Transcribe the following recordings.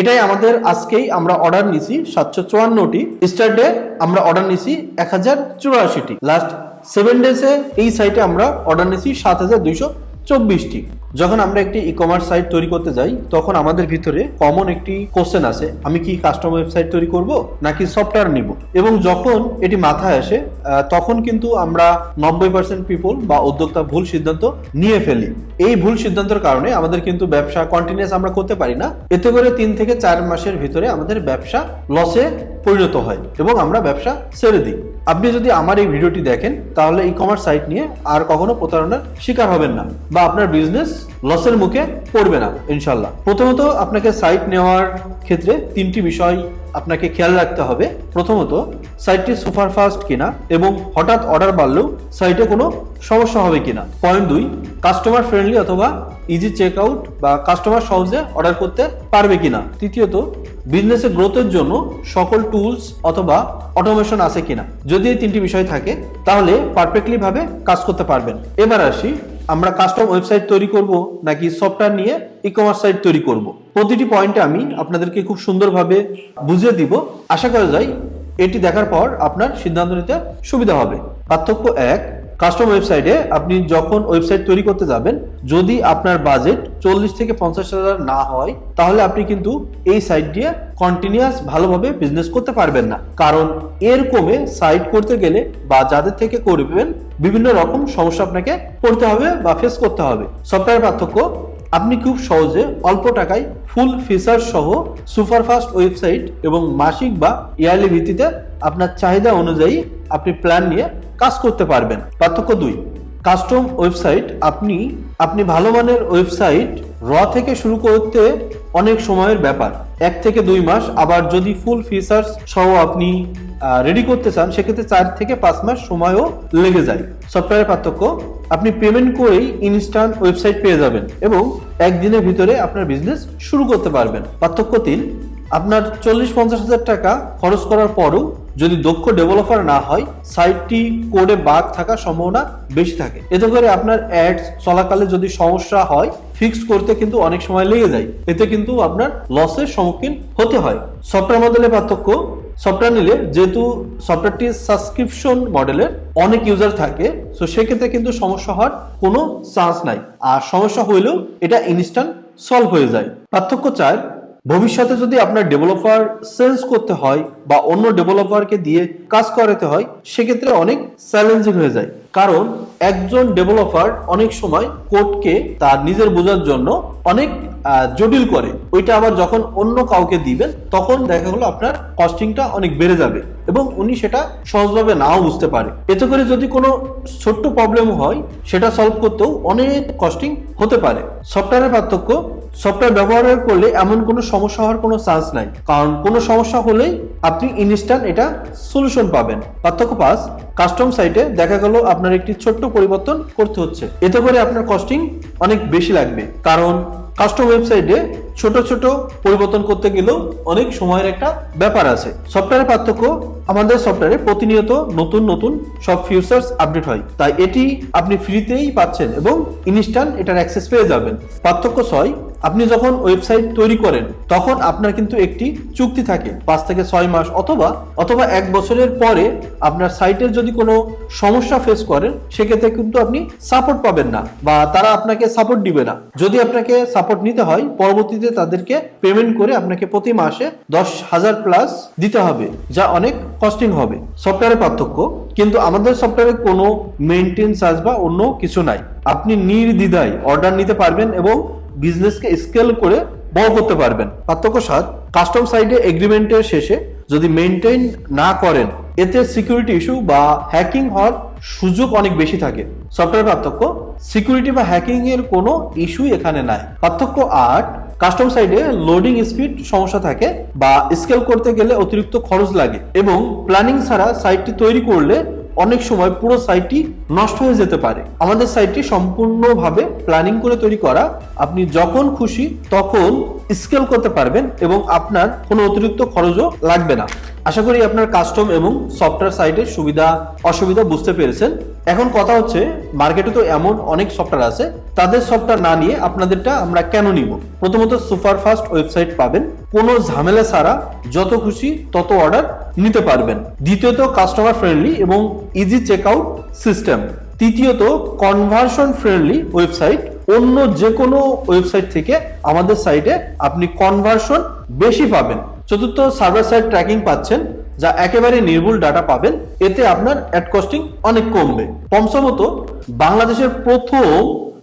এটাই আমাদের আজকেই আমরা অর্ডার নিছি সাতশো চুয়ান্নটি। স্টারডে আমরা অর্ডার নিছি এক হাজার চুরাশিটি। লাস্ট সেভেন ডেজে এই সাইটে আমরা অর্ডার নিছি সাত হাজার দুইশো চব্বিশটি। যখন আমরা একটি ই কমার্স সাইট তৈরি করতে যাই, তখন আমাদের ভিতরে কমন একটি কোশ্চেন আছে, আমি কি কাস্টম ওয়েবসাইট তৈরি করব, নাকি সফটওয়্যার নিব? এবং যখন এটি মাথায় আসে তখন কিন্তু আমরা নব্বই পার্সেন্ট পিপল বা উদ্যোক্তা ভুল সিদ্ধান্ত নিয়ে ফেলি। এই ভুল সিদ্ধান্তের কারণে আমাদের কিন্তু ব্যবসা কন্টিনিউস আমরা করতে পারি না। এতে করে তিন থেকে চার মাসের ভিতরে আমাদের ব্যবসা লসে পরিণত হয় এবং আমরা ব্যবসা ছেড়ে দিই। আপনি যদি আমার এই ভিডিওটি দেখেন, তাহলে ই কমার্স সাইট নিয়ে আর কখনো প্রতারণার শিকার হবেন না বা আপনার বিজনেস লসের মুখে পড়বে না ইনশাল্লাহ প্রথমত আপনাকে সাইট নেওয়ার ক্ষেত্রে তিনটি বিষয় আপনাকে খেয়াল রাখতে হবে। প্রথমত, সাইটটি সুপারফাস্ট কিনা এবং হঠাৎ অর্ডার বাড়লেও সাইটে কোনো সমস্যা হবে কিনা। পয়েন্ট দুই, কাস্টমার ফ্রেন্ডলি অথবা ইজি চেক আউট বা কাস্টমার সহজে অর্ডার করতে পারবে কিনা। তৃতীয়ত বিজনেসের গ্রোথের জন্য সকল টুলস অথবা অটোমেশন আছে কিনা। যদি এই তিনটি বিষয় থাকে, তাহলে পারফেক্টলি ভাবে কাজ করতে পারবেন। এবার আসি আমরা কাস্টম ওয়েবসাইট তৈরি করব নাকি সফটওয়্যার নিয়ে ই কমার্স সাইট তৈরি করব? প্রতিটি পয়েন্টে আমি আপনাদেরকে খুব সুন্দরভাবে বুঝিয়ে দিব। আশা করা যায় এটি দেখার পর আপনার সিদ্ধান্ত নিতে সুবিধা হবে। পার্থক্য এক কাস্টম ওয়েবসাইটে আপনি যখন ওয়েবসাইট তৈরি করতে যাবেন, যদি আপনার বাজেট চল্লিশ থেকে পঞ্চাশ হাজার না হয়, তাহলে আপনি কিন্তু এই সাইট দিয়ে কন্টিনিউয়াস ভালোভাবে বিজনেস করতে পারবেন না। কারণ এর কমে সাইট করতে গেলে বা যাদের থেকে করবেন, বিভিন্ন রকম সমস্যা আপনাকে পড়তে হবে বা ফেস করতে হবে। সফটওয়্যার পার্থক্য আপনি খুব সহজে অল্প টাকায় ফুল ফিচার সহ সুপারফাস্ট ওয়েবসাইট এবং মাসিক বা ইয়ারলি ভিত্তিতে আপনার চাহিদা অনুযায়ী আপনি প্ল্যান নিয়ে কাজ করতে পারবেন। পার্থক্য দুই কাস্টম ওয়েবসাইট আপনি আপনি ভালো মানের ওয়েবসাইট র থেকে শুরু করতে অনেক সময়ের ব্যাপার। এক থেকে দুই মাস, আবার যদি ফুল ফিচার্স সহ আপনি রেডি করতে চান, সেক্ষেত্রে চার থেকে পাঁচ মাস সময়ও লেগে যায়। সফটওয়্যারের পার্থক্য, আপনি পেমেন্ট করেই ইনস্ট্যান্ট ওয়েবসাইট পেয়ে যাবেন এবং একদিনের ভিতরে আপনার বিজনেস শুরু করতে পারবেন। পার্থক্য তিন, আপনার চল্লিশ পঞ্চাশ হাজার টাকা খরচ করার পরও যদি দক্ষ ডেভেলপার না হয় সাইটটি কোডে বাগ থাকার সম্ভাবনা বেশি থাকে। এতে করে আপনার অ্যাডস চলাকালে যদি সমস্যা হয় ফিক্স করতে কিন্তু অনেক সময় লেগে যায়। এতে কিন্তু আপনার লসের সম্মুখীন হতে হয়। সফটওয়্যার মডেলের পার্থক্য সফটওয়্যার নিলে যেহেতু সফটওয়্যারটি সাবস্ক্রিপশন মডেলের অনেক ইউজার থাকে তো সেক্ষেত্রে কিন্তু সমস্যা হওয়ার কোনো চান্স নাই। আর সমস্যা হইলেও এটা ইনস্ট্যান্ট সলভ হয়ে যায়। পার্থক্য চার ভবিষ্যতে যদি আপনার ডেভেলপার সেন্স করতে হয় বা অন্য ডেভেলপারকে দিয়ে কাজ করাতে হয়, সেক্ষেত্রে অনেক চ্যালেঞ্জিং হয়ে যায়। কারণ একজন ডেভেলপার অনেক সময় কোডকে তার নিজের বোঝার জন্য অনেক জটিল করে। ওইটা আবার যখন অন্য কাউকে দিবেন, তখন দেখা গেলো আপনার কস্টিংটা অনেক বেড়ে যাবে এবং উনি সেটা সহজভাবে নাও বুঝতে পারে। এতে করে যদি কোনো ছোট্ট প্রবলেম হয়, সেটা সলভ করতেও অনেক কস্টিং হতে পারে। সফটওয়্যারের পার্থক্য সফটওয়্যার ব্যবহার করলে এমন কোনো সমস্যা হওয়ার কোনো চান্স নাই। কারণ কোনো সমস্যা হলেই আপনি ইনস্ট্যান্ট এটা সলিউশন পাবেন। পার্থক্য পাস কাস্টম সাইটে দেখা গেল আপনার একটি ছোট্ট পরিবর্তন করতে হচ্ছে। এতে করে আপনার কস্টিং অনেক বেশি লাগবে। কারণ কাস্টম ওয়েবসাইটে ছোট ছোট পরিবর্তন করতে গেলেও অনেক সময়ের একটা ব্যাপার আছে। সফটওয়্যারের পার্থক্য আমাদের সফটওয়্যারে প্রতিনিয়ত নতুন নতুন সব ফিউচার্স আপডেট হয়। তাই এটি আপনি ফ্রিতেই পাচ্ছেন এবং ইনস্ট্যান্ট এটার অ্যাক্সেস পেয়ে যাবেন। পার্থক্য ছয়, আপনি যখন ওয়েবসাইট তৈরি করেন, তখন আপনার কিন্তু একটি চুক্তি থাকে। পাঁচ থেকে ছয় মাস অথবা অথবা এক বছরের পরে আপনার সাইটের যদি কোনো সমস্যা ফেস করেন, সেক্ষেত্রে কিন্তু আপনি সাপোর্ট পাবেন না বা তারা আপনাকে সাপোর্ট দিবে না। যদি আপনাকে সাপোর্ট নিতে হয়, পরবর্তীতে তাদেরকে পেমেন্ট করে আপনাকে প্রতি মাসে দশ হাজার প্লাস দিতে হবে, যা অনেক কস্টিং হবে সফটওয়্যারের পার্থক্য, কিন্তু আমাদের সফটওয়্যারে কোনো মেনটেন চার্জ বা অন্য কিছু নাই। আপনি নির্দ্বিধায় অর্ডার নিতে পারবেন এবং বিজনেসকে স্কেল করে বড় করতে পারবেন। পার্থক্য সাত কাস্টম সাইডে এগ্রিমেন্টের শেষে যদি মেনটেন না করেন, এতে সিকিউরিটি ইস্যু বা হ্যাকিং হওয়ার সুযোগ অনেক বেশি থাকে। সফটওয়্যার পার্থক্য সিকিউরিটি বা হ্যাকিং এর কোনো ইস্যু এখানে নাই। পার্থক্য আট কাস্টম সাইডে লোডিং স্পিড সমস্যা থাকে বা স্কেল করতে গেলে অতিরিক্ত খরচ লাগে এবং প্ল্যানিং ছাড়া সাইটটি তৈরি করলে অনেক সময় পুরো সাইটটি নষ্ট হয়ে যেতে পারে। আমাদের সাইটটি সম্পূর্ণভাবে প্ল্যানিং করে তৈরি করা, আপনি যখন খুশি তখন স্কেল করতে পারবেন এবং আপনার কোনো অতিরিক্ত খরচও লাগবে না। আশা করি আপনার কাস্টম এবং সফটওয়্যার সাইটের সুবিধা, অসুবিধা বুঝতে পেরেছেন। এখন কথা হচ্ছে মার্কেটে তো এমন অনেক সফটওয়্যার আছে, তাদের সফটওয়্যার না নিয়ে আপনাদেরটা আমরা কেন নিব? প্রথমত সুপার ফাস্ট ওয়েবসাইট পাবেন, কোনো ঝামেলা ছাড়া যত খুশি তত অর্ডার নিতে পারবেন। দ্বিতীয়ত কাস্টমার ফ্রেন্ডলি এবং ইজি চেক আউট সিস্টেম তৃতীয়ত কনভার্সন ফ্রেন্ডলি ওয়েবসাইট অন্য যে কোনো ওয়েবসাইট থেকে আমাদের সাইটে আপনি কনভার্সন বেশি পাবেন। চতুর্থ সার্ভার সাইড ট্র্যাকিং পাচ্ছেন, যা একেবারে নির্ভুল ডাটা পাবেন। এতে আপনার অ্যাড কস্টিং অনেক কমবে। পমসমত বাংলাদেশের প্রথম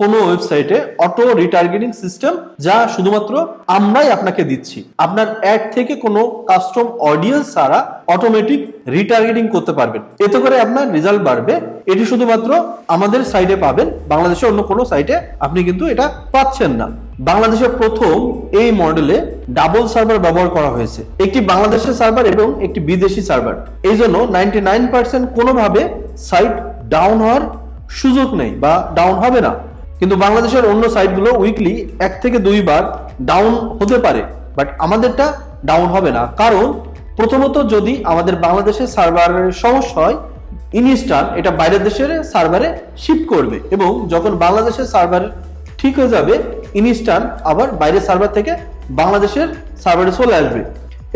কোনো ওয়েবসাইটে অটো রিটার্গেটিং সিস্টেম যা শুধুমাত্র আমরাই আপনাকে দিচ্ছি। আপনার অ্যাড থেকে কোনো কাস্টম অডিয়েন্স ছাড়া অটোমেটিক রিটার্গেটিং করতে পারবেন। এতে করে আপনার রেজাল্ট বাড়বে। এটি শুধুমাত্র আমাদের সাইটে পাবেন। বাংলাদেশের অন্য কোনো সাইটে আপনি কিন্তু এটা পাচ্ছেন না। বাংলাদেশের প্রথম এই মডেলে ডাবল সার্ভার ব্যবহার করা হয়েছে। একটি বাংলাদেশের সার্ভার এবং একটি বিদেশি সার্ভার এই জন্য নাইনটি নাইন পার্সেন্ট কোনোভাবে সাইট ডাউন হওয়ার সুযোগ নেই বা ডাউন হবে না। কিন্তু বাংলাদেশের অন্য সাইটগুলো উইকলি এক থেকে দুইবার ডাউন হতে পারে বাট আমাদেরটা ডাউন হবে না। কারণ প্রথমত যদি আমাদের বাংলাদেশের সার্ভারের সমস্যা হয় ইনস্টান এটা বাইরের দেশের সার্ভারে শিফট করবে এবং যখন বাংলাদেশের সার্ভার ঠিক হয়ে যাবে ইনস্টান আবার বাইরের সার্ভার থেকে বাংলাদেশের সার্ভারে চলে আসবে।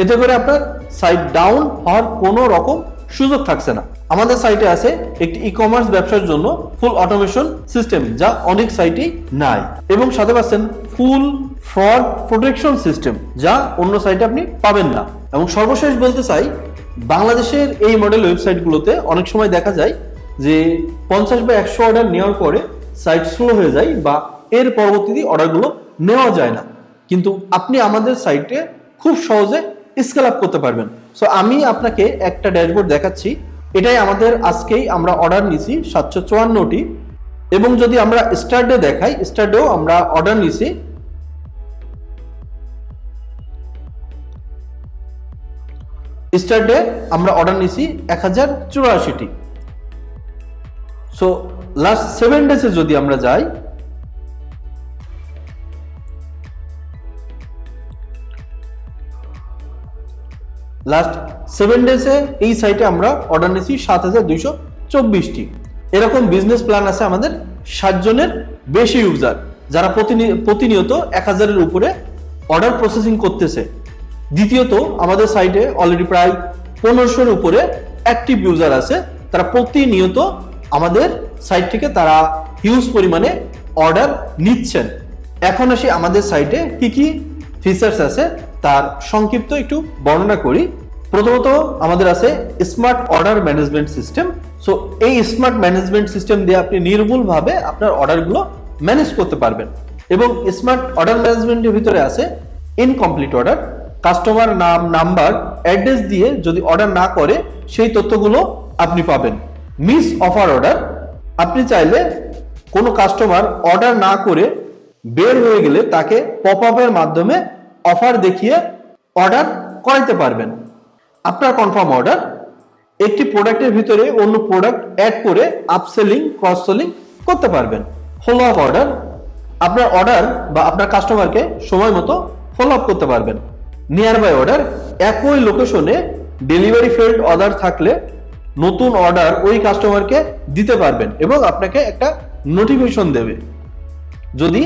এতে করে আপনার সাইট ডাউন হওয়ার কোনো রকম সুযোগ থাকছে না। আমাদের সাইটে আছে একটি ই কমার্স ব্যবসার জন্য ফুল অটোমেশন সিস্টেম যা অনেক সাইটেই নাই। এবং সাথে পাচ্ছেন ফুল ফ্রড প্রোটেকশন সিস্টেম যা অন্য সাইটে আপনি পাবেন না। এবং সর্বশেষ বলতে চাই, বাংলাদেশের এই মডেল ওয়েবসাইটগুলোতে অনেক সময় দেখা যায় যে পঞ্চাশ বা একশো অর্ডার নেওয়ার পরে সাইট স্লো হয়ে যায় বা এর পরবর্তীতে অর্ডারগুলো নেওয়া যায় না। কিন্তু আপনি আমাদের সাইটে খুব সহজে স্কেল আপ করতে পারবেন। সো আমি আপনাকে একটা ড্যাশবোর্ড দেখাচ্ছি। এটাই আমাদের আজকেই আমরা অর্ডার নিছি সাতশো চুয়ান্নটি। এবং যদি আমরা স্টার্টে দেখাই স্টার্টেও আমরা অর্ডার নিছি। স্টার্টে আমরা অর্ডার নিছি এক হাজার চুরাশিটি সো লাস্ট সেভেন ডেজে যদি আমরা যাই লাস্ট সেভেন ডেজে এই সাইটে আমরা অর্ডার নিয়েছি সাত হাজার দুইশো চব্বিশটি। এরকম বিজনেস প্ল্যান আছে আমাদের সাতজনের বেশি ইউজার যারা প্রতিনি- প্রতিনিয়ত এক হাজারের উপরে অর্ডার প্রসেসিং করতেছে। দ্বিতীয়ত আমাদের সাইটে অলরেডি প্রায় পনেরোশোর উপরে অ্যাক্টিভ ইউজার আছে। তারা প্রতিনিয়ত আমাদের সাইট থেকে তারা হিউজ পরিমাণে অর্ডার নিচ্ছেন। এখন আসি আমাদের সাইটে কি কি ফিচার্স আছে। তার সংক্ষিপ্ত একটু বর্ণনা করি। প্রথমত আমাদের আছে smart order management system so এই স্মার্ট ম্যানেজমেন্ট সিস্টেম দিয়ে আপনি নির্ভুলভাবে আপনার অর্ডারগুলো ম্যানেজ করতে পারবেন। এবং স্মার্ট অর্ডার ম্যানেজমেন্টের ভিতরে আছে ইনকমপ্লিট অর্ডার কাস্টমার নাম নাম্বার অ্যাড্রেস দিয়ে যদি অর্ডার না করে, সেই তথ্যগুলো আপনি পাবেন। মিস অফার অর্ডার আপনি চাইলে কোনো কাস্টমার অর্ডার না করে বের হয়ে গেলে তাকে পপ আপের মাধ্যমে অফার দেখিয়ে অর্ডার করাইতে পারবেন। আপনার কনফার্ম অর্ডার একটি প্রোডাক্টের ভিতরে অন্য প্রোডাক্ট অ্যাড করে আপসেলিং ক্রস সেলিং করতে পারবেন। ফলো আপ অর্ডার আপনার অর্ডার বা আপনার কাস্টমারকে সময় মতো ফলো আপ করতে পারবেন। নিয়ার বাই অর্ডার একই লোকেশনে ডেলিভারি ফেল্ড অর্ডার থাকলে নতুন অর্ডার ওই কাস্টমারকে দিতে পারবেন এবং আপনাকে একটা নোটিফিকেশন দেবে। যদি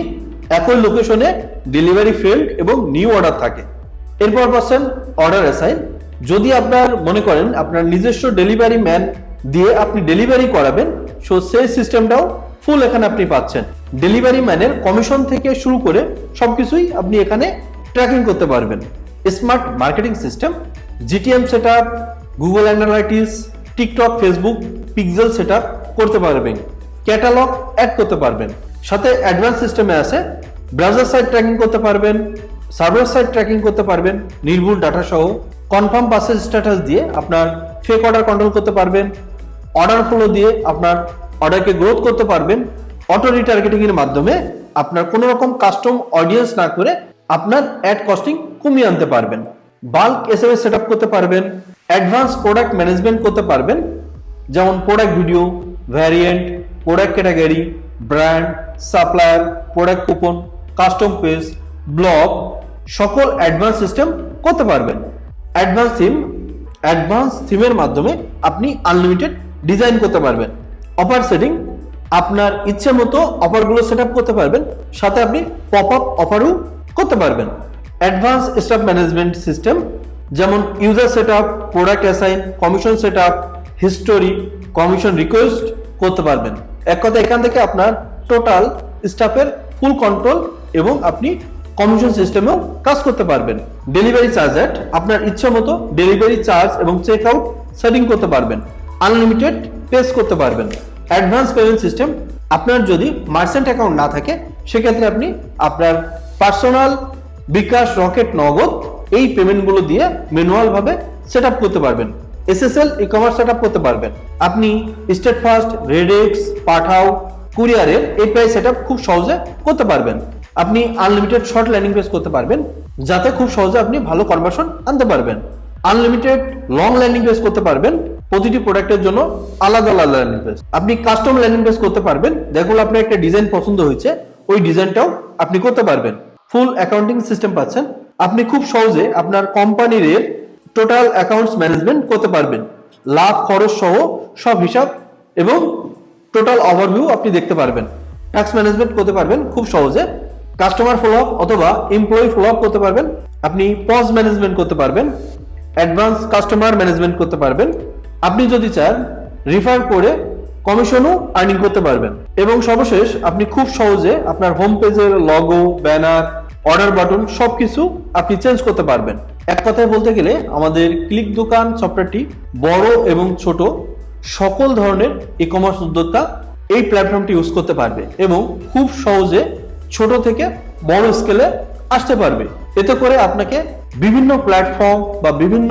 একই লোকেশনে ডেলিভারি ফেল্ড এবং নিউ অর্ডার থাকে। এরপর পাচ্ছেন অর্ডার অ্যাসাইন যদি আপনার মনে করেন আপনার নিজস্ব ডেলিভারি ম্যান দিয়ে আপনি ডেলিভারি করাবেন সো সেই সিস্টেমটাও ফুল এখানে আপনি পাচ্ছেন। ডেলিভারি ম্যানের কমিশন থেকে শুরু করে সবকিছুই আপনি এখানে ট্র্যাকিং করতে পারবেন। Smart marketing system GTM set up Google Analytics TikTok Facebook pixel set করতে পারবেন। ক্যাটালগ অ্যাড করতে পারবেন। সাথে অ্যাডভান্স সিস্টেমে আছে। ব্রাউজার সাইড ট্র্যাকিং করতে পারবেন সার্ভার সাইট ট্র্যাকিং করতে পারবেন, নির্ভুল ডাটা সহ কনফার্ম পাসেজ স্ট্যাটাস দিয়ে আপনার ফেক অর্ডার কন্ট্রোল করতে পারবেন অর্ডার ফ্লো দিয়ে আপনার অর্ডারকে গ্রোথ করতে পারবেন অটো রিটার্গেটিং এর মাধ্যমে আপনার কোনো রকম কাস্টম অডিয়েন্স না করে আপনার অ্যাড কস্টিং কমিয়ে আনতে পারবেন। Bulk S M S set up করতে পারবেন অ্যাডভান্স প্রোডাক্ট ম্যানেজমেন্ট করতে পারবেন, যেমন product video variant product category brand, supplier, product coupon, custom page, blog, সকল অ্যাডভান্স সিস্টেম করতে পারবেন। অ্যাডভান্স থিম, অ্যাডভান্স থিমের মাধ্যমে আপনি আনলিমিটেড ডিজাইন করতে পারবেন। অফার সেটিং, আপনার ইচ্ছে মতো অফারগুলো সেট আপ করতে পারবেন, সাথে আপনি পপ আপ অফারও করতে পারবেন। অ্যাডভান্স স্টাফ ম্যানেজমেন্ট সিস্টেম, যেমন user set up product assign, commission set up history, commission request করতে পারবেন। এক কথা, এখান থেকে আপনার টোটাল স্টাফের ফুল কন্ট্রোল এবং আপনি কমিশন সিস্টেমেও কাজ করতে পারবেন। ডেলিভারি চার্জ অ্যাট আপনার ইচ্ছা মতো ডেলিভারি চার্জ এবং চেক আউট সেটিং করতে পারবেন। আনলিমিটেড পেস করতে পারবেন। অ্যাডভান্স পেমেন্ট সিস্টেম আপনার যদি মার্চেন্ট অ্যাকাউন্ট না থাকে, সেক্ষেত্রে আপনি আপনার পার্সোনাল বিকাশ রকেট নগদ এই পেমেন্টগুলো দিয়ে ম্যানুয়াল ভাবে সেট আপ করতে পারবেন। এসএসএল ই কমার্স সেট করতে পারবেন। আপনি স্টেট ফার্স্ট রেডেক্স পাঠাও কুরিয়ারের এপিআই সেট খুব সহজে করতে পারবেন। আপনি আনলিমিটেড শর্ট ল্যান্ডিং পেজ করতে পারবেন, যাতে খুব সহজে আপনি ভালো কনভার্সন আনতে পারবেন। আনলিমিটেড লং ল্যান্ডিং পেজ করতে পারবেন, প্রতিটি প্রোডাক্টের জন্য আলাদা আলাদা ল্যান্ডিং পেজ আপনি কাস্টম ল্যান্ডিং পেজ করতে পারবেন, দেখুন আপনার একটা ডিজাইন পছন্দ হয়েছে, ওই ডিজাইনটাও আপনি করতে পারবেন। ফুল অ্যাকাউন্টিং সিস্টেম পাচ্ছেন। আপনি খুব সহজে আপনার কোম্পানির টোটাল অ্যাকাউন্টস ম্যানেজমেন্ট করতে পারবেন। লাভ, খরচ সহ সব হিসাব এবং টোটাল ওভারভিউ আপনি দেখতে পারবেন। ট্যাক্স ম্যানেজমেন্ট করতে পারবেন খুব সহজে। কাস্টমার ফলো আপ অথবা এমপ্লয়ি ফলো আপ করতে পারবেন। আপনি পজ ম্যানেজমেন্ট করতে পারবেন। অ্যাডভান্স কাস্টমার ম্যানেজমেন্ট করতে পারবেন। আপনি যদি চান রিফার করে কমিশনও আর্নিং করতে পারবেন। এবং সর্বশেষ, আপনি খুব সহজে আপনার হোম পেজের লগো ব্যানার অর্ডার বাটন সবকিছু আপনি চেঞ্জ করতে পারবেন। এক কথায় বলতে গেলে, আমাদের ক্লিক দোকান সফটওয়্যারটি বড় এবং ছোট, সকল ধরনের ই কমার্স উদ্যোক্তা এই প্ল্যাটফর্মটি ইউজ করতে পারবে এবং খুব সহজে ছোট থেকে বড় স্কেলে আসতে পারবে। এতে করে আপনাকে বিভিন্ন প্ল্যাটফর্ম বা বিভিন্ন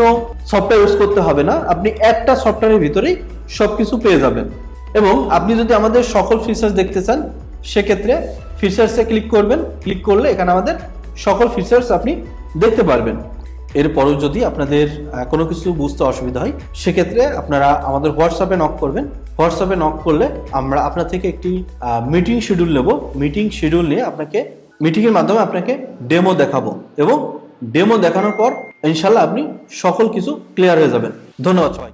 সফটওয়্যার ইউজ করতে হবে না, আপনি একটা সফটওয়্যারের ভিতরেই সবকিছু পেয়ে যাবেন। এবং আপনি যদি আমাদের সকল ফিচার্স দেখতে চান সেক্ষেত্রে ফিচার্সে ক্লিক করবেন। ক্লিক করলে এখানে আমাদের সকল ফিচার্স আপনি দেখতে পারবেন। এরপরও যদি আপনাদের কোনো কিছু বুঝতে অসুবিধা হয়, সেক্ষেত্রে আপনারা আমাদের হোয়াটসঅ্যাপে নক করবেন। হোয়াটসঅ্যাপে নক করলে আমরা আপনার থেকে একটি মিটিং শিডিউল নেব। মিটিং শিডিউল নিয়ে আপনাকে মিটিংয়ের মাধ্যমে আপনাকে ডেমো দেখাবো এবং ডেমো দেখানোর পর ইনশাল্লাহ আপনি সকল কিছু ক্লিয়ার হয়ে যাবেন। ধন্যবাদ সবাই